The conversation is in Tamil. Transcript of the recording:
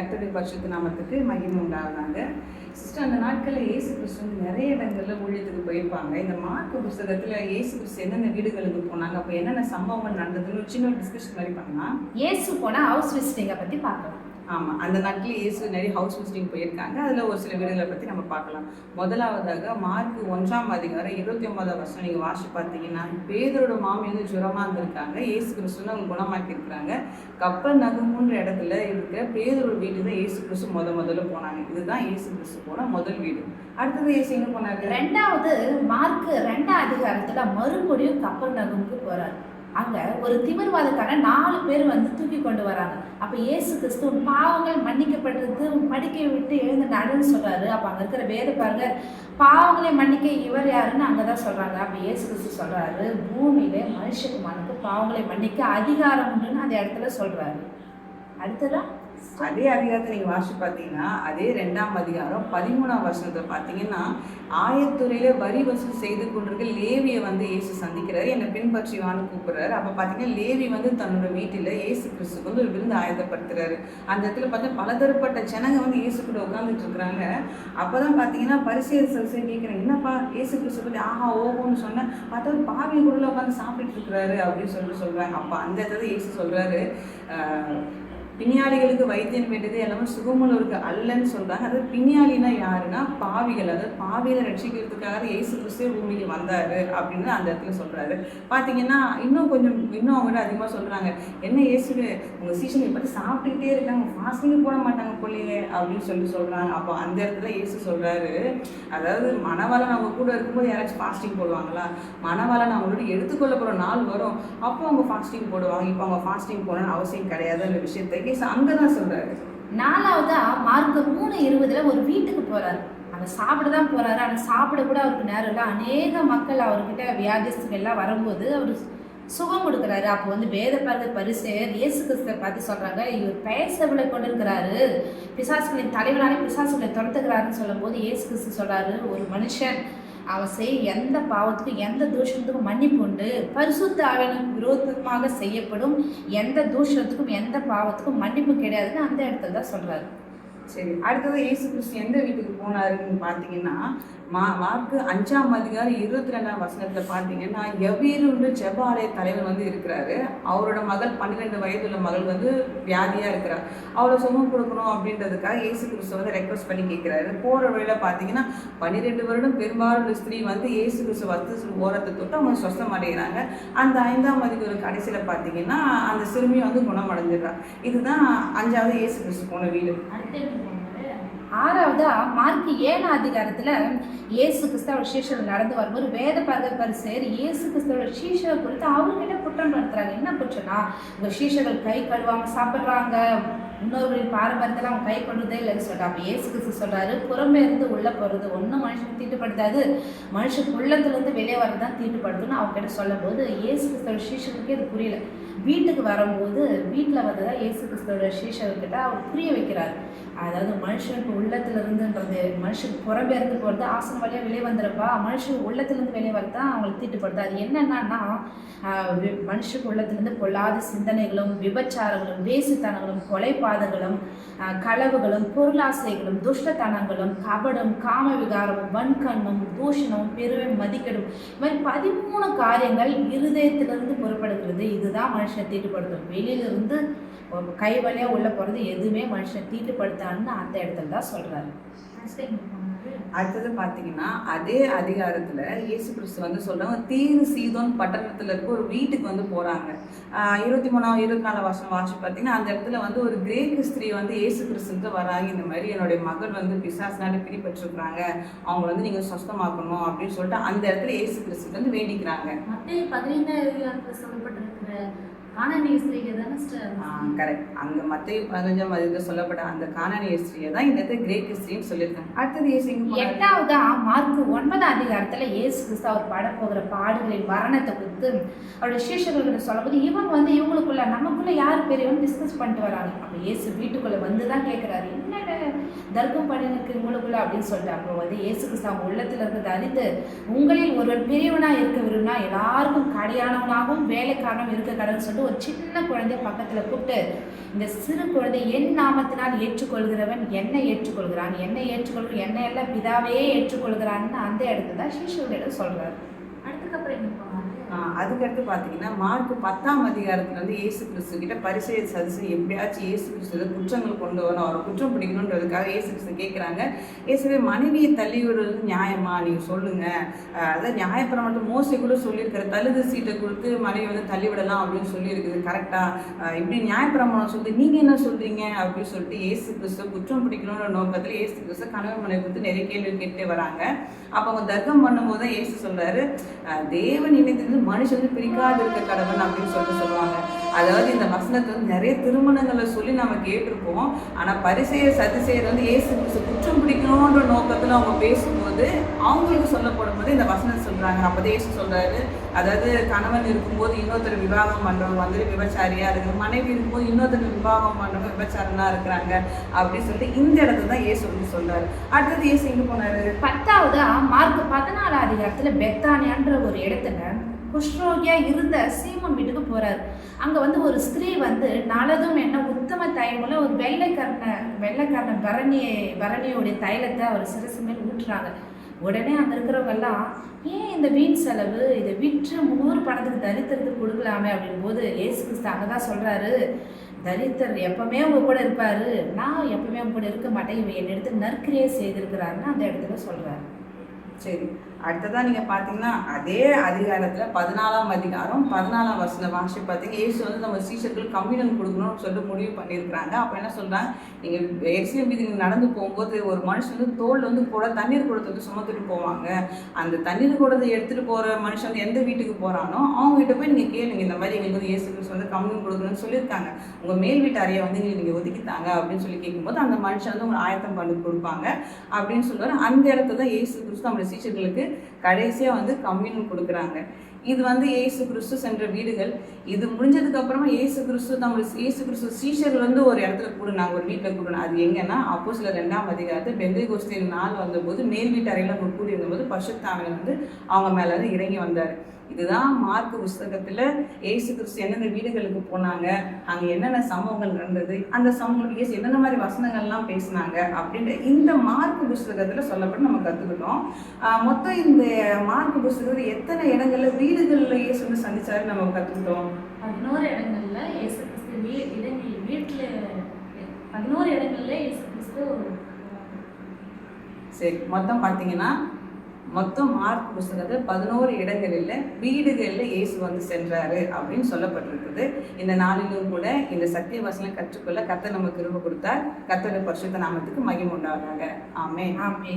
கர்த்தருடைய பரிசுத்த நாமத்துக்கு மகிமை உண்டாகுனாங்க சிஸ்டர் அந்த நாட்களில் இயேசு கிறிஸ்து வந்து நிறைய இடங்கள்ல ஊழியத்துக்கு போயிருப்பாங்க. இந்த மார்க்கு புஸ்தகத்துல இயேசு கிறிஸ்து என்னென்ன வீடுகளுக்கு போனாங்க அப்போ என்னென்ன சம்பவங்கள் நடந்ததுன்னு ஒரு சின்ன டிஸ்கஷன் மாதிரி பண்ணலாம். இயேசு போனால் ஹவுஸ் விசிட்டிங்கை பற்றி பார்க்கலாம். ஆமாம் அந்த நாட்டில் இயேசு நிறைய ஹவுஸ் விசிட்டிங் போயிருக்காங்க. அதில் ஒரு சில வீடுகளை பற்றி நம்ம பார்க்கலாம். முதலாவதாக மார்க் ஒன்றாம் அதிகாரம் இருபத்தி ஒன்பதாம் வருஷம் நீங்கள் வாசி பார்த்தீங்கன்னா பேதரோட மாமி வந்து ஜுரமாக இருந்திருக்காங்க. இயேசு கிறிஸ்துன்னு அவங்க குணமாக்கி இருக்கிறாங்க கப்பல் நகுமுன்ற இடத்துல இருக்க பேதரோட வீடு தான் இயேசு கிறிஸ்து முத முதல்ல போனாங்க. இதுதான் இயேசு கிறிஸ்து போன முதல் வீடு. அடுத்தது இயேசு எங்கே போனாங்க ரெண்டாவது மார்க் ரெண்டாம் அதிகாரத்தில் மறுபடியும் கப்பல் நகமுக்கு போறாரு. அங்க ஒரு திமிர்வாதக்கார நாலு பேர் வந்து தூக்கி கொண்டு வராங்க. அப்ப இயேசு கிறிஸ்து உன் பாவங்கள் மன்னிக்கப்பட்டது உன் படுக்கையை விட்டு எழுந்து நடுன்னு சொல்றாரு. அப்ப அங்க இருக்கிற வேத பாருங்க பாவங்களை மன்னிக்க இவர் யாருன்னு அங்கதான் சொல்றாங்க. அப்ப இயேசு கிறிஸ்து சொல்றாரு பூமியில மனுஷகுமானுக்கு பாவங்களை மன்னிக்க அதிகாரம் உண்டுன்னு அந்த இடத்துல சொல்றாரு. அடுத்ததான் அதே அதிகாரத்தை நீங்கள் வாசி பார்த்தீங்கன்னா அதே ரெண்டாம் அதிகாரம் பதிமூணாம் வருஷத்தை பார்த்தீங்கன்னா ஆயத்துறையில் வரி வசூல் செய்து கொண்டிருக்க லேவியை வந்து இயேசு சந்திக்கிறாரு. என்னை பின்பற்றிவான்னு கூப்பிடுறாரு. அப்போ பார்த்தீங்கன்னா லேவி வந்து தன்னோட வீட்டில் இயேசு கிறிஸ்துக்கு வந்து ஒரு விருந்து ஆயத்தப்படுத்துறாரு. அந்த இடத்துல பார்த்தா பலதரப்பட்ட ஜனங்க வந்து இயேசு கூட உட்காந்துட்டு இருக்கிறாங்க. அப்பதான் பார்த்தீங்கன்னா பரிசு சரிசை கேட்குறேன் என்னப்பா இயேசு கிறிஸ்து பற்றி ஆஹா ஓஹோன்னு சொன்னேன் பார்த்தா ஒரு பாவி கூட உட்காந்து சாப்பிட்டுட்டு இருக்கிறாரு அப்படின்னு சொல்லிட்டு சொல்கிறாங்க அப்போ அந்த இடத்துல இயேசு சொல்கிறாரு பிணியாளிகளுக்கு வைத்தியம் வேண்டியது எல்லாமே சுகமுள்ளவருக்கு அல்லன்னு சொல்றாங்க. அது பிணியாளினா யாருன்னா பாவிகள். அதாவது பாவிகளை ரட்சிக்கிறதுக்காக இயேசு கிறிஸ்து பூமிக்கு வந்தாரு அப்படின்னு அந்த இடத்துல சொல்றாரு. பாத்தீங்கன்னா இன்னும் கொஞ்சம் இன்னும் அவங்க அதிகமாக அதிகமா சொல்றாங்க. என்ன இயேசு உங்க சீசன் பார்த்து சாப்பிட்டுக்கிட்டே இருக்காங்க. ஃபாஸ்டிங் போட மாட்டாங்க பிள்ளைங்க அப்படின்னு சொல்லி சொல்றாங்க. அப்போ அந்த இடத்துல இயேசு சொல்றாரு அதாவது மணவாளன் அவங்க கூட இருக்கும்போது யாராச்சும் ஃபாஸ்டிங் போடுவாங்களா? மணவாளன் அவங்களோட எடுத்துக்கொள்ள போகிற நாள் வரும். அப்போ அவங்க ஃபாஸ்டிங் போடுவாங்க. இப்போ அவங்க ஃபாஸ்டிங் போடணும்னு அவசியம் கிடையாது அந்த விஷயத்தை பேச அங்கே தான் சொல்கிறாரு நாலாவதா மார்க் மூணு இருபதுல ஒரு வீட்டுக்கு போறாரு. அவர் சாப்பிட தான் போறாரு. ஆனால் சாப்பிட கூட அவருக்கு நேரம் இல்லை. அநேக மக்கள் அவர்கிட்ட வியாதிஸ்தர்கள் எல்லாம் வரும்போது அவர் சுகம் கொடுக்குறாரு. அப்போ வந்து வேத பார்த்த பரிசெயர் இயேசு கிறிஸ்துவை பார்த்து சொல்கிறாங்க இவர் பேசவில்லை கொண்டிருக்கிறாரு. பிசாசுகளின் தலைவனாலே பிசாசுகளை துரத்துக்கிறாருன்னு சொல்லும்போது இயேசு கிறிஸ்து சொல்கிறாரு ஒரு மனுஷன் அவன் செய்ய எந்த பாவத்துக்கும் எந்த தூஷணத்துக்கும் மன்னிப்பு உண்டு. பரிசுத்த விரோதமாக செய்யப்படும் எந்த தூஷணத்துக்கும் எந்த பாவத்துக்கும் மன்னிப்பு கிடையாதுன்னு அந்த இடத்துல தான் சொல்கிறாரு சரி அடுத்தது இயேசு கிறிஸ்து எந்த வீட்டுக்கு போனாருன்னு பார்த்தீங்கன்னா மா மார்க்கு அஞ்சாம் அதிகாரம் இருபத்தி ரெண்டாம் வசனத்தில் பார்த்தீங்கன்னா எவ்வீருன்ற ஜெப ஆலய தலைவர் வந்து இருக்கிறாரு. அவரோட மகள் பன்னிரெண்டு வயதுள்ள மகள் வந்து வியாதியாக இருக்கிறார். அவளை சுகம் கொடுக்கணும் அப்படின்றதுக்காக இயேசு கிறிஸ்து வந்து ரெக்வஸ்ட் பண்ணி கேட்குறாரு. போகிற வழியில் பார்த்தீங்கன்னா பன்னிரெண்டு வருடம் பெரும்பாலும் ஸ்திரீ வந்து இயேசு கிறிஸ்து வந்து ஓரத்தை தொட்டு அவங்க சொஸ்தம் அடைகிறாங்க. அந்த ஐந்தாம் அதிகாரம் கடைசியில் பார்த்தீங்கன்னா அந்த சிறுமியை வந்து குணமடைஞ்சிடுறா இதுதான் அஞ்சாவது இயேசு கிறிஸ்து போன வீடு. தான் மார்க் ஏழாம் அதிகாரத்தில் இயேசு கிறிஸ்தவ சீஷர் நடந்து வரும்போது வேத பார்க்க பரிசேர் இயேசு கிறிஸ்தவ சீஷர் குறித்து அவர்கிட்ட குற்றம் நடத்துறாங்க. என்ன குற்றம்னா உங்கள் சீஷர்கள் கை கழுவாமல் சாப்பிட்றாங்க. இன்னொருவரின் பாரம்பரியத்தில் அவங்க கை கொண்டதே இல்லைன்னு சொல்றாங்க அப்போ இயேசு கிறிஸ்து சொல்கிறாரு புறமே இருந்து உள்ளே போகிறது ஒன்றும் மனுஷன் தீட்டுப்படுத்தாது. மனுஷன் உள்ளத்துலேருந்து வெளியே வரது தான் தீட்டுப்படுத்துன்னு அவங்க கிட்ட சொல்லும்போது இயேசு கிறிஸ்தவ சீஷர்களுக்கே இது புரியல. வீட்டுக்கு வரும்போது வீட்டில் வந்ததா இயேசு கிறிஸ்தவோட சீஷர்கிட்ட அவர் புரிய வைக்கிறார். அதாவது மனுஷனுக்கு உள்ளத்துல இருந்துன்றது மனுஷனுக்கு புறம்பே இருந்து போகிறது ஆசனம் வழியாக வெளியே வந்துடுறப்பா மனுஷன் உள்ளத்துலேருந்து வெளியே வரது தான் அவங்களுக்கு தீட்டுப்படுது அது என்னென்னா மனுஷனுக்கு உள்ளத்துலேருந்து பொல்லாத சிந்தனைகளும் விபச்சாரங்களும் வேசித்தனங்களும் கொலைபாதங்களும் களவுகளும் பொருளாசைகளும் துஷ்டத்தனங்களும் கபடும் காம விகாரமும் வன்கண்ணும் தூஷணமும் பெருமை மதிக்கடும் இது மாதிரி பதிமூணு காரியங்கள் இருதயத்திலிருந்து புறப்படுகிறது. இதுதான் மனுஷனை தீட்டுப்படுத்தும் வெளியிலிருந்து ஒரு கை வழியா உள்ள போறது எதுவுமே மனுஷனை தீட்டுப்படுத்தான்னு அந்த இடத்துல தான் சொல்றாரு. அடுத்தது பார்த்தீங்கன்னா அதே அதிகாரத்தில் இயேசு கிறிஸ்து வந்து சொல்றாங்க தீரு சீதோன் பட்டணத்தில் இருக்க ஒரு வீட்டுக்கு வந்து போகிறாங்க இருபத்தி மூணாம் இருபத்தி நாலாம் வருஷம் வாட்சி பார்த்தீங்கன்னா அந்த இடத்துல வந்து ஒரு கிரேக்கு ஸ்திரீ வந்து இயேசு கிறிஸ்துக்கு வராங்க. இந்த மாதிரி என்னுடைய மகள் வந்து பிசாசினால பிடிபட்டிருக்கிறாங்க. அவங்க வந்து நீங்கள் சொஸ்தமாக்கணும் அப்படின்னு சொல்லிட்டு அந்த இடத்துல இயேசு கிறிஸ்து வந்து வேண்டிக்கிறாங்க. பதினைந்தாம் அதிகாரத்தில் சொல்லப்பட்டிருக்கிற காணனிய ஸ்திரீக்கு தானே கரெக்ட் அங்கே மத்திய பதினஞ்சாம் அதிகத்தில் சொல்லப்பட்ட அந்த காணனிய ஸ்திரீயை தான் இந்த இடத்துல கிரேக்கு ஸ்திரீன்னு சொல்லியிருக்காங்க. அடுத்தது இயேசு? எட்டாவதா? மார்க் ஒன்பதாம் அதிகாரத்துல இயேசு கிறிஸ்து அவர் பட போகிற பாடுகளின் மரணத்தை குறித்து அவருடைய சீஷர்கள்கிட்ட சொல்லும்போது இவங்க வந்து இவங்களுக்குள்ள நமக்குள்ள யார் பெரியவன் டிஸ்கஸ் பண்ணிட்டு வராங்க. அப்ப இயேசு வீட்டுக்குள்ள வந்து தான் கேட்கிறாரு என்ன தர்க்கம் பண்ணினுக்கு உங்களுக்குள்ள அப்படின்னு சொல்லிட்டு அப்போ வந்து இயேசு கிறிஸ்து உள்ளத்தில் இருந்து அறிந்து உங்களில் ஒருவர் பெரியவனாக இருக்க விரும்பினா எல்லாருக்கும் கடையானவனாகவும் வேலைக்காரனும் இருக்க கடன்னு சொல்லிட்டு ஒரு சின்ன குழந்தைய பக்கத்தில் கூப்பிட்டு இந்த சிறு குழந்தை என் நாமத்தினால் ஏற்றுக்கொள்கிறவன் என்னை ஏற்றுக்கொள்கிறான் என்னை ஏற்றுக்கொள்கிற என்னை எல்லாம் பிதாவே ஏற்றுக்கொள்கிறான்னு அந்த இடத்துல தான் சீஷர்களிடம் சொல்கிறார் அடுத்ததுக்கப்புறம் என்ன அதுக்கடுத்து பார்த்தீங்கன்னா மார்க் பத்தாம் அதிகாரத்தில் வந்து இயேசு கிறிஸ்து கிட்ட பரிசெய சதிசு எப்படியாச்சும் இயேசு கிறிஸ்து குற்றங்கள் கொண்டு வரணும் அவரை குற்றம் பிடிக்கணுன்றதுக்காக இயேசு கிறிஸ்து கேட்குறாங்க இயேசுவே மனைவியை தள்ளி விடுறது நியாயமா? நீங்கள் சொல்லுங்க. ஆஹ் அதாவது நியாயப்பிரமாணம் மோசை கூட சொல்லியிருக்கிற தழுது சீட்டை கொடுத்து மனைவி வந்து தள்ளி விடலாம் அப்படின்னு சொல்லியிருக்குது கரெக்டா இப்படி நியாயப்பிரமாணம் சொல்லி நீங்க என்ன சொல்றீங்க? அப்படின்னு சொல்லிட்டு இயேசு கிறிஸ்து குற்றம் பிடிக்கணுன்ற நோக்கத்தில் இயேசு கிறிஸ்து கணவன் மனைவி வந்து நிறைய கேள்வி கேட்டு வராங்க. அப்போ அவங்க தர்க்கம் பண்ணும்போது தான் இயேசு சொல்றாரு தேவன் இணைந்திருந்து மனுஷன் வந்து பிரிக்காது இருக்க கடவுள் அப்படின்னு சொல்லிட்டு சொல்லுவாங்க. அதாவது இந்த வசனத்தை வந்து நிறைய திருமணங்களை சொல்லி நம்ம கேட்டிருப்போம். ஆனால் பரிசெய சதிசெயர் வந்து ஏசு குற்றம் பிடிக்கணுன்ற நோக்கத்தில் அவங்க பேசும்போது அவங்களுக்கு சொல்லப்படும் போது இந்த வசனம் அப்போ தான் ஏசு சொல்கிறாரு அதாவது கணவன் இருக்கும்போது இன்னொருத்தர் விவாகம் பண்ணுறவங்க வந்து விபச்சாரியாக இருக்கு. மனைவி இருக்கும்போது இன்னொருத்தர் விவாகம் பண்ணுறவங்க விபச்சாரம் இருக்கிறாங்க அப்படின்னு சொல்லிட்டு இந்த இடத்துல தான் ஏசு வந்து சொல்கிறாரு அடுத்தது இயேசு எங்கே போனாரு? பத்தாவதா மார்க் பதினாலாவது இடத்துல பெத்தானியான்ற ஒரு இடத்துல குஷ்ரோகியா இருந்த சீமன் வீட்டுக்கு போறாரு. அங்க வந்து ஒரு ஸ்திரீ வந்து நல்லதும் என்ன உத்தம தைமுல ஒரு வெள்ளைக்கரண வெள்ளைக்கரண பரணி பரணியோடைய தைலத்தை அவர் சிறசு மேல் ஊற்றுறாங்க. உடனே அங்க இருக்கிறவங்க எல்லாம் ஏன் இந்த வீண் செலவு? இதை விற்று முந்நூறு பணத்துக்கு தரித்திரத்துக்கு கொடுக்கலாமே அப்படின்போது ஏசு கிறிஸ்து அங்கதான் சொல்றாரு. தரித்தர் எப்பவுமே உங்க கூட இருப்பாரு. நான் எப்பவுமே உங்க கூட இருக்க மாட்டேன். இவன் என்னை எடுத்து நற்கிரியை செய்திருக்கிறாருன்னு அந்த இடத்துல சொல்றாரு. சரி. அடுத்ததாக நீங்கள் பார்த்தீங்கன்னா அதே அதிகாரத்தில் பதினாலாம் அதிகாரம் பதினாலாம் வருஷத்தில் வாசி பார்த்தீங்க ஏசு வந்து நம்ம சீசர்கள் கம்யூனல் கொடுக்கணும்னு சொல்லிட்டு முடிவு பண்ணியிருக்கிறாங்க. அப்போ என்ன சொல்கிறாங்க நீங்கள் எரிசியம் மீது நடந்து போகும்போது ஒரு மனுஷன் வந்து தோல் வந்து கூட தண்ணீர் குடத்தை வந்து போவாங்க. அந்த தண்ணீர் குடத்தை எடுத்துகிட்டு போகிற மனுஷன் வந்து எந்த வீட்டுக்கு போகிறானோ அவங்ககிட்ட போய் நீங்கள் கேளுங்க. இந்த மாதிரி எங்களுக்கு வந்து இயேசு கிறிஸ்து வந்து கம்யூன் கொடுக்கணும்னு சொல்லியிருக்காங்க. உங்கள் மேல் வீட்டு அறையை வந்து எங்களுக்கு நீங்கள் ஒதுக்கித்தாங்க அப்படின்னு சொல்லி கேட்கும்போது அந்த மனுஷன் வந்து உங்களை ஆயத்தம் பண்ணி கொடுப்பாங்க அப்படின்னு சொல்லுவார். அந்த இடத்துல தான் ஏசு கிறிஸ்து நம்மளுடைய சீஷர்களுக்கு கடைசியாக வந்து கம்யூன் கொடுக்குறாங்க. இது வந்து ஏசு கிறிஸ்து சென்ற வீடுகள். இது முடிஞ்சதுக்கு அப்புறமா கிறிஸ்து நம்ம இயேசு கிறிஸ்து சீஷர்கள் வந்து ஒரு இடத்துல கூடுனாங்க ஒரு வீட்டில் கூடுனாங்க. அது எங்கன்னா அப்போ சில ரெண்டாம் அதிகாரத்து பெந்தை கோஸ்தின் நாள் வந்தபோது மேல் வீட்டு அறையில் அவங்க கூடி இருந்தபோது பசுத்தாவின் வந்து அவங்க மேலே வந்து இறங்கி வந்தார். இதுதான் மார்க் புஸ்தகத்துல இயேசு கிறிஸ்து எந்தெந்த வீடுகளுக்கு போனாங்க அங்க என்னென்ன சம்பவங்கள் நடந்தது அந்த சம்பவங்களுக்கு இயேசு என்னென்ன மாதிரி வசனங்கள்லாம் பேசினாங்க அப்படின்ற இந்த மார்க் புஸ்தகத்துல சொல்லப்பட்டு நம்ம கத்துக்கிட்டோம். ஆஹ் மொத்தம் இந்த மார்க் புஸ்தகத்துல எத்தனை இடங்கள்ல வீடுகள்ல இயேசு வந்து சந்திச்சாருன்னு நம்ம கத்துக்கிட்டோம்? பதினோரு இடங்கள்ல இயேசு கிறிஸ்து வீ இடங்கள் வீட்டுல பதினோரு இடங்கள்ல இயேசு கிறிஸ்து சரி மொத்தம் பார்த்தீங்கன்னா மொத்தம் மார்க் புஸ்தகத்தில் பதினோரு இடங்களில் வீடுகளில் இயேசு வந்து சென்றாரு அப்படின்னு சொல்லப்பட்டிருக்குது. இந்த நாளிலும் கூட இந்த சத்திய வசனம் கற்றுக்கொள்ள கத்தை நமக்கு திரும்ப கொடுத்தார். கர்த்தருடைய பரிசுத்த நாமத்துக்கு மகிமை உண்டாவதாக. ஆமே ஆமே